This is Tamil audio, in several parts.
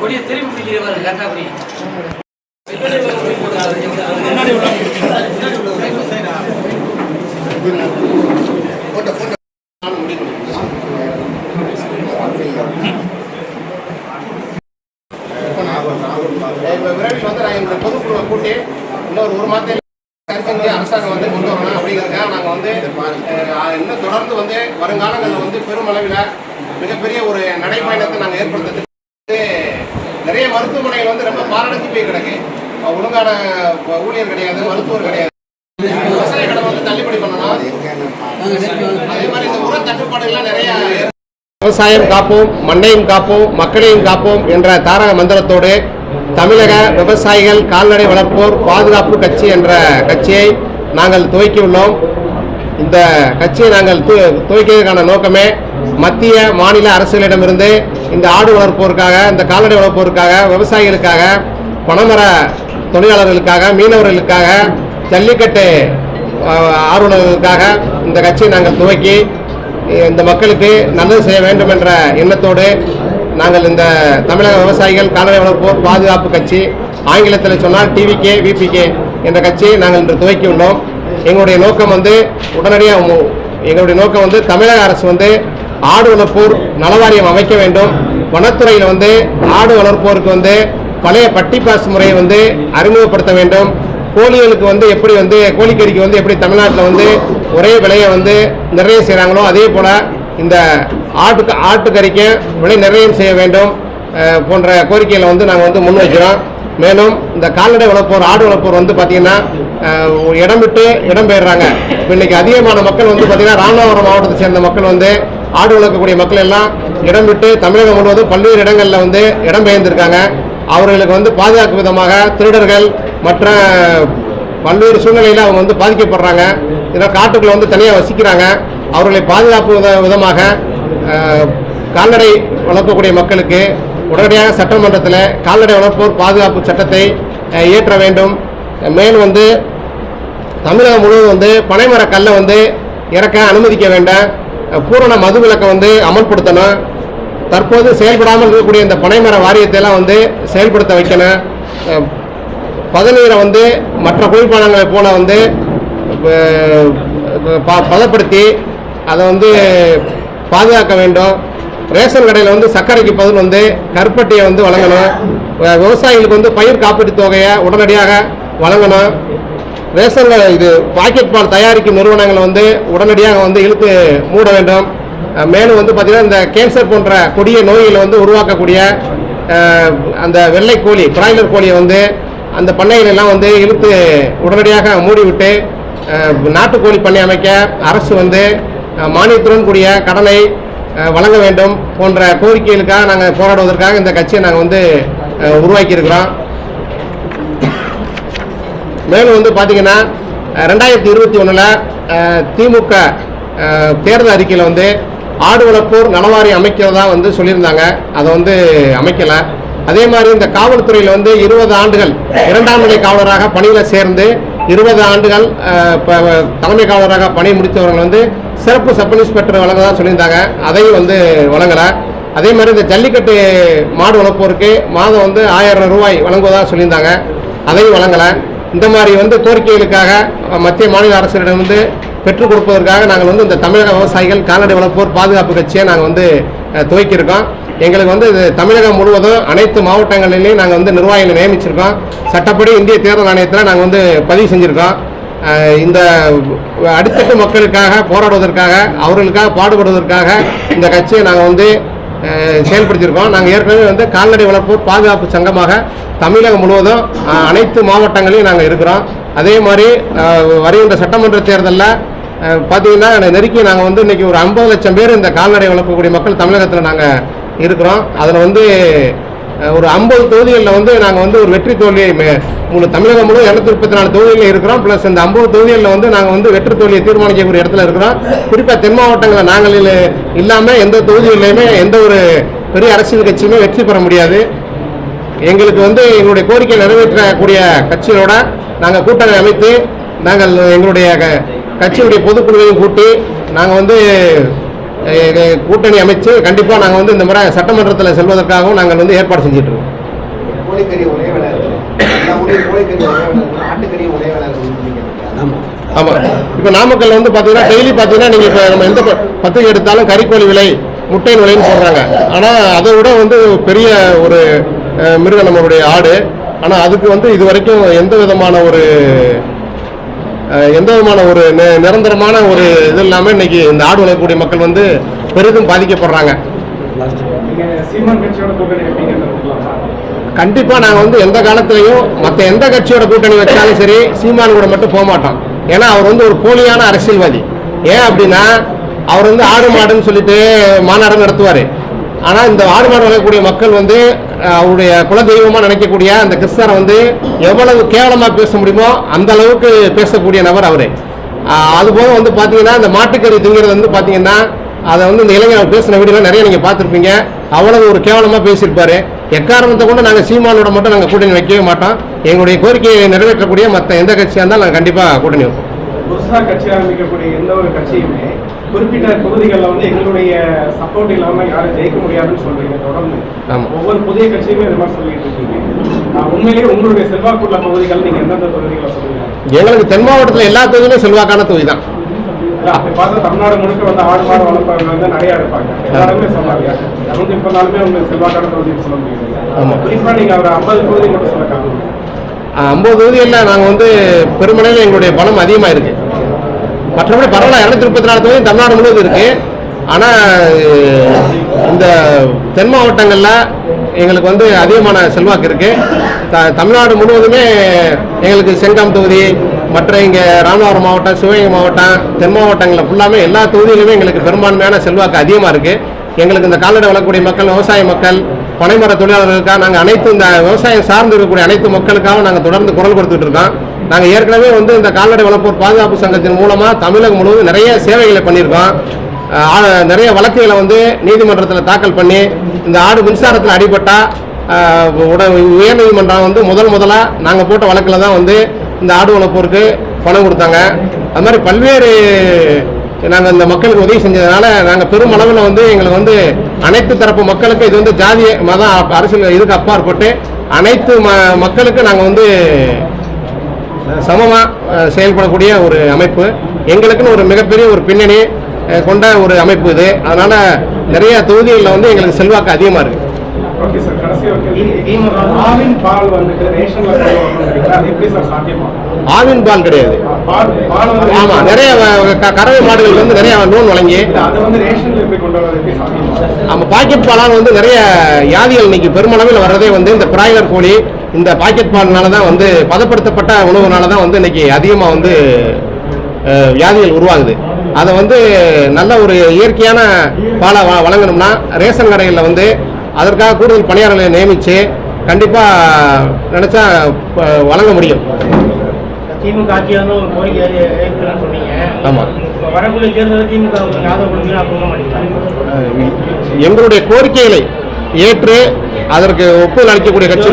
கொடியை இப்போ விரைவில் வந்து நாங்கள் இந்த பொதுக்குழுவை கூட்டி இன்னொரு ஒரு மாதத்தில் கருத்தஞ்சு அரசாங்கம் வந்து கொண்டு வரணும் அப்படிங்கிறதுக்காக நாங்கள் வந்து அஹ், இன்னும் தொடர்ந்து வந்து வருங்காலங்களில் வந்து பெருமளவில் மிகப்பெரிய ஒரு நடைப்பயணத்தை நாங்கள் ஏற்படுத்துறதுக்கு நிறைய மருத்துவமனைகள் வந்து ரொம்ப பாரடைஞ்சு போய் கிடக்கு. ஒழுங்கான ஊழியர் கிடையாது மருத்துவர் கிடையாது. விவசாய கடன் வந்து தள்ளுபடி பண்ணணும். அதே மாதிரி இந்த உர தட்டுப்பாடுகள்லாம் நிறைய விவசாயம் காப்போம் மண்ணையும் காப்போம் மக்களையும் காப்போம் என்ற தாரக மந்திரத்தோடு தமிழக விவசாயிகள் கால்நடை வளர்ப்போர் பாதுகாப்பு கட்சி என்ற கட்சியை நாங்கள் துவக்கியுள்ளோம். இந்த கட்சியை நாங்கள் துவக்கியதற்கான நோக்கமே மத்திய மாநில அரசுகளிடமிருந்து இந்த ஆடு வளர்ப்போருக்காக இந்த கால்நடை வளர்ப்போருக்காக விவசாயிகளுக்காக பணமர தொழிலாளர்களுக்காக மீனவர்களுக்காக ஜல்லிக்கட்டு ஆர்வலர்களுக்காக இந்த கட்சியை நாங்கள் துவக்கி இந்த மக்களுக்கு நல்லது செய்ய வேண்டும் என்ற எண்ணத்தோடு நாங்கள் இந்த தமிழக விவசாயிகள் கால்நடை வளர்ப்போர் பாதுகாப்பு கட்சி ஆங்கிலத்தில் சொன்னால் டிவிகே விபிகே என்ற கட்சியை நாங்கள் இன்று துவக்கியுள்ளோம் எங்களுடைய நோக்கம் வந்து உடனடியாக எங்களுடைய நோக்கம் வந்து தமிழக அரசு வந்து ஆடு வளர்ப்போர் நலவாரியம் அமைக்க வேண்டும். வனத்துறையில் வந்து ஆடு வளர்ப்போருக்கு வந்து பழைய பட்டி பாஸ் முறையை வந்து அறிமுகப்படுத்த வேண்டும். கோழிகளுக்கு வந்து எப்படி வந்து கோழிக்கறிக்கு வந்து எப்படி தமிழ்நாட்டில் வந்து ஒரே விலையை வந்து நிர்ணயம் செய்கிறாங்களோ அதே போல் இந்த ஆட்டுக்கு ஆட்டுக்கறிக்கு விலை நிர்ணயம் செய்ய வேண்டும் போன்ற கோரிக்கைகளை வந்து நாங்கள் வந்து முன் வைக்கிறோம் மேலும் இந்த கால்நடை வளர்ப்போர் ஆடு வளர்ப்போர் வந்து பார்த்தீங்கன்னா இடம் விட்டு இடம் பெயர்றாங்க. இப்போ இன்னைக்கு அதிகமான மக்கள் வந்து பார்த்தீங்கன்னா ராமநாதபுரம் மாவட்டத்தை சேர்ந்த மக்கள் வந்து ஆடு வளர்க்கக்கூடிய மக்கள் எல்லாம் இடம் விட்டு தமிழகம் முழுவதும் பல்வேறு இடங்களில் வந்து இடம் பெயர்ந்திருக்காங்க. அவர்களுக்கு வந்து பாதுகாக்கும் விதமாக திருடர்கள் மற்ற பல்வேறு சூழ்நிலையில் அவங்க வந்து பாதிக்கப்படுறாங்க. இதனால் காட்டுக்குள்ள வந்து தனியாக வசிக்கிறாங்க. அவர்களை பாதுகாப்பு வித விதமாக கால்நடை வளர்க்கக்கூடிய மக்களுக்கு உடனடியாக சட்டமன்றத்தில் கால்நடை வளர்ப்போர் பாதுகாப்பு சட்டத்தை இயற்ற வேண்டும். மேலும் வந்து தமிழகம் முழுவதும் வந்து பனைமர கல்லை வந்து இறக்க அனுமதிக்க வேண்டாம். பூரண மது விலக்கை வந்து அமல்படுத்தணும். தற்போது செயல்படாமல் இருக்கக்கூடிய இந்த பனைமர வாரியத்தை எல்லாம் வந்து செயல்படுத்த வைக்கணும். பதநீரை வந்து மற்ற குளிர்பானங்களை போல வந்து ப- பதப்படுத்தி அதை வந்து பாதுகாக்க வேண்டும். ரேஷன் கடையில் வந்து சர்க்கரைக்கு பதில் வந்து கருப்பட்டியை வந்து வழங்கணும். விவசாயிகளுக்கு வந்து பயிர் காப்பீட்டு தொகையை உடனடியாக வழங்கணும். ரேஷன் இது பாக்கெட் பால் தயாரிக்கும் நிறுவனங்களை வந்து உடனடியாக வந்து இழுத்து மூட வேண்டும். மேலும் வந்து பார்த்திங்கன்னா இந்த கேன்சர் போன்ற கொடிய நோய்களை வந்து உருவாக்கக்கூடிய அந்த வெள்ளை கோழி பிராய்லர் கோழியை வந்து அந்த பண்ணைகளெல்லாம் வந்து இழுத்து உடனடியாக மூடிவிட்டு நாட்டுக்கோழி பண்ணை அமைக்க அரசு வந்து மானியத்துடன் கூடிய கடனை வழங்க வேண்டும் போன்ற கோரிக்கைகளுக்காக நாங்கள் போராடுவதற்காக இந்த கட்சியை நாங்கள் வந்து உருவாக்கியிருக்கிறோம். மேலும் வந்து பார்த்தீங்கன்னா ரெண்டாயிரத்தி இருபத்தி ஒன்றில் திமுக தேர்தல் அறிக்கையில் வந்து ஆடு வளர்ப்போர் நலவாரி அமைக்கிறதா வந்து சொல்லியிருந்தாங்க. அதை வந்து அமைக்கலை. அதே மாதிரி இந்த காவல்துறையில் வந்து இருபது ஆண்டுகள் இரண்டாம் நிலை காவலராக பணியில் சேர்ந்து இருபது ஆண்டுகள் தலைமை காவலராக பணி முடித்தவர்கள் வந்து சிறப்பு சப் இன்ஸ்பெக்டர் வழங்கதான் சொல்லியிருந்தாங்க. அதையும் வந்து வழங்கலை. அதே மாதிரி இந்த ஜல்லிக்கட்டு மாடு வளர்ப்போருக்கு மாதம் வந்து ஆயிரம் ரூபாய் வழங்குவதாக சொல்லியிருந்தாங்க. அதையும் வழங்கலை. இந்த மாதிரி வந்து கோரிக்கைகளுக்காக மத்திய மாநில அரசிடம் வந்து பெற்றுக் கொடுப்பதற்காக நாங்கள் வந்து இந்த தமிழக விவசாயிகள் கால்நடை வளர்ப்போர் பாதுகாப்பு கட்சியை நாங்கள் வந்து துவக்கியிருக்கோம். எங்களுக்கு வந்து இது தமிழகம் முழுவதும் அனைத்து மாவட்டங்களிலையும் நாங்கள் வந்து நிர்வாகிகளை நியமிச்சிருக்கோம். சட்டப்படி இந்திய தேர்தல் ஆணையத்தில் நாங்கள் வந்து பதிவு செஞ்சுருக்கோம். இந்த அடித்தட்டு மக்களுக்காக போராடுவதற்காக அவர்களுக்காக பாடுபடுவதற்காக இந்த கட்சியை நாங்கள் வந்து செயல்படுத்தியிருக்கோம். நாங்கள் ஏற்கனவே வந்து கால்நடை வளர்ப்பு பாதுகாப்பு சங்கமாக தமிழகம் முழுவதும் அனைத்து மாவட்டங்களையும் நாங்கள் இருக்கிறோம். அதே மாதிரி வருகின்ற சட்டமன்ற தேர்தலில் பார்த்தீங்கன்னா நெருக்கி நாங்கள் வந்து இன்றைக்கி ஒரு ஐம்பது லட்சம் பேர் இந்த கால்நடை வளர்க்கக்கூடிய மக்கள் தமிழகத்தில் நாங்கள் இருக்கிறோம். அதில் வந்து ஒரு ஐம்பது தொகுதிகளில் வந்து நாங்கள் வந்து ஒரு வெற்றி தோல்வியை மூணு தமிழகம் முழு இரநூத்தி முப்பத்தி நாலு தொகுதிகளில் இருக்கிறோம். ப்ளஸ் இந்த ஐம்பது தொகுதிகளில் வந்து நாங்கள் வந்து வெற்றி தோல்வியை தீர்மானிக்கக்கூடிய இடத்துல இருக்கிறோம். குறிப்பாக தென் மாவட்டங்களில் நாங்கள் இல்லாமல் எந்த தொகுதிகளிலையுமே எந்த ஒரு பெரிய அரசியல் கட்சியுமே வெற்றி பெற முடியாது. எங்களுக்கு வந்து எங்களுடைய கோரிக்கை நிறைவேற்றக்கூடிய கட்சிகளோட நாங்கள் கூட்டணி அமைத்து நாங்கள் எங்களுடைய க- கட்சியுடைய பொதுக்குழுவையும் கூட்டி நாங்கள் வந்து கூட்டணி அமைச்சு கண்டிப்பாக நாங்கள் வந்து இந்த முறை சட்டமன்றத்தில் செல்வதற்காகவும் நாங்கள் வந்து ஏற்பாடு செஞ்சுட்டு இருக்கோம். ஆமாம் இப்போ நாமக்கல்ல வந்து பார்த்தீங்கன்னா டெய்லி பார்த்தீங்கன்னா நீங்கள் இப்போ நம்ம எந்த ப- பத்திரிகை எடுத்தாலும் கறிக்கோழி விலை முட்டையின் விலைன்னு சொல்கிறாங்க ஆனால் அதை விட வந்து பெரிய ஒரு மிருகம் நம்மளுடைய ஆடு. ஆனால் அதுக்கு வந்து இது வரைக்கும் எந்த விதமான ஒரு எந்த விதமான ஒரு நிரந்தரமான ஒரு இது இல்லாமல் இன்னைக்கு இந்த ஆடு வளர்க்கக்கூடிய மக்கள் வந்து பெரிதும் பாதிக்கப்படுறாங்க. கண்டிப்பாக நாங்கள் வந்து எந்த காலத்திலையும் மற்ற எந்த கட்சியோட கூட்டணி வச்சாலும் சரி சீமான் கூட மட்டும் போக மாட்டோம். ஏன்னா அவர் வந்து ஒரு போலியான அரசியல்வாதி. ஏன் அப்படின்னா அவர் வந்து ஆடு மாடுன்னு சொல்லிட்டு மாநாடு நடத்துவார். ஆனால் இந்த ஆடு மாடு வளர்க்கக்கூடிய மக்கள் வந்து அவருடைய குலதெய்வமாக நினைக்கக்கூடிய அந்த கிறிஸ்தரை வந்து எவ்வளவு கேவலமாக பேச முடியுமோ அந்த அளவுக்கு பேசக்கூடிய நபர் அவர். அதுபோக வந்து பார்த்தீங்கன்னா இந்த மாட்டுக்கறி திங்கிறது வந்து பார்த்தீங்கன்னா அதை வந்து இந்த இளைஞர் பேசின வீடியோலாம் நிறைய நீங்கள் பார்த்துருப்பீங்க. அவ்வளவு ஒரு கேவலமாக பேசியிருப்பாரு. எக்காரணத்தை கொண்டு நாங்கள் சீமானோட மட்டும் நாங்கள் கூட்டணி வைக்கவே மாட்டோம். எங்களுடைய கோரிக்கையை நிறைவேற்றக்கூடிய மற்ற எந்த கட்சியாக இருந்தாலும் நாங்கள் கண்டிப்பாக கூட்டணி வைப்போம். புதுசா கட்சி ஆரம்பிக்கக்கூடிய எந்த ஒரு கட்சியுமே குறிப்பிட்ட தொகுதிகளில் வந்து எங்களுடைய சப்போர்ட் இல்லாம யாரும் ஜெயிக்க முடியாதுன்னு சொல்றீங்க தொடர்ந்து. ஒவ்வொரு புதிய கட்சியுமே இது மாதிரி சொல்லிட்டு இருக்கீங்க. உண்மையிலேயே உங்களுடைய செல்வாக்குள்ள தொகுதிகள் நீங்க எந்தெந்த தொகுதிகளை சொல்லுவீங்க எங்களுக்கு தென் மாவட்டத்தில் எல்லா தொகுதியிலும் செல்வாக்கான தொகுதி தான் அப்படி பார்த்தா தமிழ்நாடு முழுக்க வந்து ஆடு மாடு வளர்ப்பவங்க வந்து நிறைய இருப்பாங்க. எல்லாருமே சொன்னாங்க. இரநூத்தி முப்பது நாளுமே உங்களுக்கு செல்வாக்கான தொகுதின்னு சொல்ல. முடியும் குறிப்பா நீங்க ஒரு ஐம்பது தொகுதி மட்டும் சொல்ல காரணம் ஐம்பது தொகுதிகளில் நாங்கள் வந்து பெருமளவில் எங்களுடைய பலம் அதிகமாக இருக்கு மற்றபடி பரவாயில்ல இரநூத்தி முப்பத்தி நாலு தொகுதி தமிழ்நாடு முழுவதும் இருக்கு. ஆனால் இந்த தென் மாவட்டங்களில் எங்களுக்கு வந்து அதிகமான செல்வாக்கு இருக்கு. த தமிழ்நாடு முழுவதுமே எங்களுக்கு செங்காம் தொகுதி மற்ற இங்கே ராமநாதபுரம் மாவட்டம் சிவகங்கை மாவட்டம் தென் மாவட்டங்களில் ஃபுல்லாமே எல்லா தொகுதியிலுமே எங்களுக்கு பெரும்பான்மையான செல்வாக்கு அதிகமாக இருக்குது எங்களுக்கு இந்த கால்நடை வளர்க்கக்கூடிய மக்கள் விவசாய மக்கள் பனைமர தொழிலாளர்களுக்காக நாங்கள் அனைத்து இந்த விவசாயம் சார்ந்து இருக்கக்கூடிய அனைத்து மக்களுக்காகவும் நாங்கள் தொடர்ந்து குரல் கொடுத்துட்டு இருக்கோம். நாங்கள் ஏற்கனவே வந்து இந்த கால்நடை வளர்ப்போர் பாதுகாப்பு சங்கத்தின் மூலமாக தமிழகம் முழுவதும் நிறைய சேவைகளை பண்ணியிருக்கோம். நிறைய வழக்குகளை வந்து நீதிமன்றத்தில் தாக்கல் பண்ணி இந்த ஆடு மின்சாரத்தில் அடிபட்டால் உட உயர்நீதிமன்றம் வந்து முதல் முதலாக நாங்கள் போட்ட வழக்கில் தான் வந்து இந்த ஆடு வளர்ப்போருக்கு பணம் கொடுத்தாங்க. அது மாதிரி பல்வேறு நாங்கள் இந்த மக்களுக்கு உதவி செஞ்சதுனால நாங்கள் பெருமளவில் வந்து எங்களுக்கு வந்து அனைத்து தரப்பு மக்களுக்கு இது வந்து ஜாதிய மதம் அரசியல் இதுக்கு அப்பாற்பட்டு அனைத்து ம மக்களுக்கு நாங்கள் வந்து சமமாக செயல்படக்கூடிய ஒரு அமைப்பு. எங்களுக்குன்னு ஒரு மிகப்பெரிய ஒரு பின்னணி கொண்ட ஒரு அமைப்பு இது. அதனால் நிறைய தொகுதிகளில் வந்து எங்களுக்கு செல்வாக்கு அதிகமாக இருக்குது ஓகே சார் கடைசி ஒரு கேள்வி. ஆவின் பால் கிடையாது. ஆமாம் நிறைய கறவை மாடுகள் வந்து நிறைய லோன் வழங்கி இல்ல, அது வந்து ரேஷன்ல எப்படி கொண்டு வரது எப்படி சாத்தியமா? நம்ம பாக்கெட் பாலால் வந்து நிறைய வியாதிகள் இன்னைக்கு பெருமளவில் வர்றதே வந்து இந்த பிராய்லர் கோழி இந்த பாக்கெட் பால்னால தான் வந்து பதப்படுத்தப்பட்ட உணவுனால தான் வந்து இன்னைக்கு அதிகமாக வந்து வியாதிகள் உருவாகுது. அதை வந்து நல்ல ஒரு இயற்கையான பாலை வ- வழங்கணும்னா ரேஷன் கடைகளில் வந்து அதற்காக கூடுதல் பணியாளர்களை நியமித்து கண்டிப்பாக நினச்சா வழங்க முடியும். திமுக ஆட்சியாக ஒரு கோரிக்கை ஏற்கனவே சொன்னீங்க. ஆமா. இப்ப வரக்கூடிய தேர்தலில் திமுக உங்களுக்கு ஆதரவு கொடுப்பீங்களா கொடுக்க மாட்டீங்களா? எங்களுடைய கோரிக்கைகளை ஏற்று அதற்கு ஒப்புதல் அளிக்கக்கூடிய கட்சி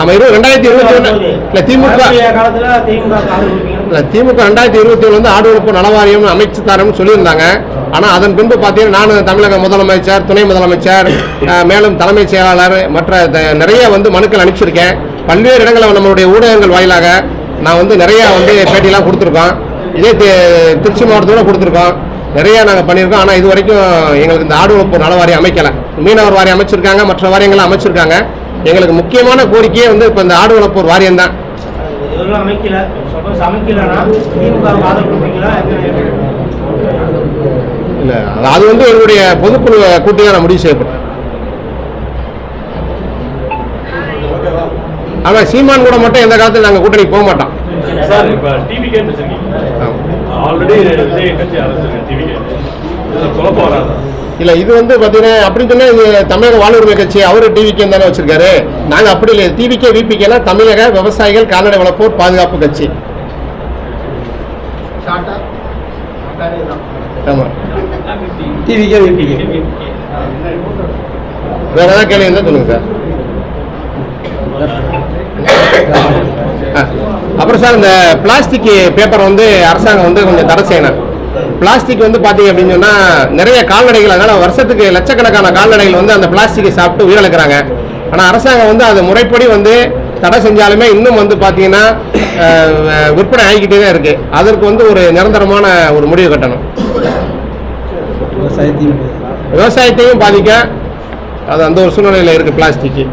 ஆமா ரெண்டாயிரத்தி இருபத்தி ஒன்று இல்ல திமுக காலத்துல திமுக திமுக ரெண்டாயிரத்தி இருபத்தி ஏழு வந்து ஆடு உழைப்பு நலவாரியம் அமைச்சு தரம்னு சொல்லியிருந்தாங்க. ஆனால் அதன் பின்பு பார்த்தீங்கன்னா நான் தமிழக முதலமைச்சர் துணை முதலமைச்சர் மேலும் தலைமைச் செயலாளர் மற்ற த- நிறைய வந்து மனுக்கள் அனுப்பிச்சிருக்கேன். பல்வேறு இடங்களில் நம்மளுடைய ஊடகங்கள் வாயிலாக நான் வந்து நிறைய வந்து பேட்டியெல்லாம் கொடுத்துருக்கோம். இதே தி- திருச்சி மாவட்டத்தோட கொடுத்துருக்கோம். நிறைய நாங்கள் பண்ணியிருக்கோம். ஆனால் இது வரைக்கும் எங்களுக்கு இந்த ஆடு உழைப்பு நல அமைக்கலை. மீனவர் வாரியம் அமைச்சிருக்காங்க மற்ற வாரியங்களும் அமைச்சிருக்காங்க. எங்களுக்கு முக்கியமான கோரிக்கையே வந்து இப்போ இந்த ஆடு வளர்ப்போர் வாரியம் தான். இதெல்லாம் அமைக்கல. சப்போஸ் அமைக்கலன்னா திமுக க்கு ஆதரவு கொடுப்பீங்களா? இல்லை அது வந்து எங்களுடைய பொதுக்குழு கூட்டி முடிவு செய்யப்படும் ஆனால் சீமான் கூட மட்டும் எந்த காலத்தில் நாங்கள் கூட்டணிக்கு போக மாட்டோம். சார் இப்ப டிவி கேட்டு வச்சிருக்கீங்க ஆமா. ஆல்ரெடி விஜய் கட்சி அரசு டிவி இதுல குழப்பம் வராது. இல்லை இது வந்து பார்த்தீங்கன்னா அப்படி சொன்னா இது தமிழக வாழ்வுரிமை கட்சி அவரு டிவிகே தானே வச்சிருக்காரு. நாங்கள் அப்படி இல்லை. டிவிகே விபிகேனா தமிழக விவசாயிகள் கால்நடை வளர்ப்போர் பாதுகாப்பு கட்சி. ஆமாம் டிவிக்கே விபிக்கே வேற ஏதாவது கேள்வி இருந்தால் சொல்லுங்கள் சார். ஆ. அப்புறம் சார் இந்த பிளாஸ்டிக் பேப்பர் வந்து அரசாங்கம் வந்து கொஞ்சம் தடை செய்யணும். பிளாஸ்டிக் வந்து பார்த்தீங்க அப்படின்னு சொன்னால் நிறைய கால்நடைகள் அதனால் வருஷத்துக்கு லட்சக்கணக்கான கால்நடைகள் வந்து அந்த பிளாஸ்டிக்கை சாப்பிட்டு உயிரிழக்கிறாங்க. ஆனால் அரசாங்கம் வந்து அது முறைப்படி வந்து தடை செஞ்சாலுமே இன்னும் வந்து பார்த்தீங்கன்னா விற்பனை ஆகிக்கிட்டே தான் இருக்குது அதற்கு வந்து ஒரு நிரந்தரமான ஒரு முடிவு கட்டணும். விவசாயத்தையும் பாதிக்க அது அந்த ஒரு சூழ்நிலையில் இருக்குது பிளாஸ்டிக்கு.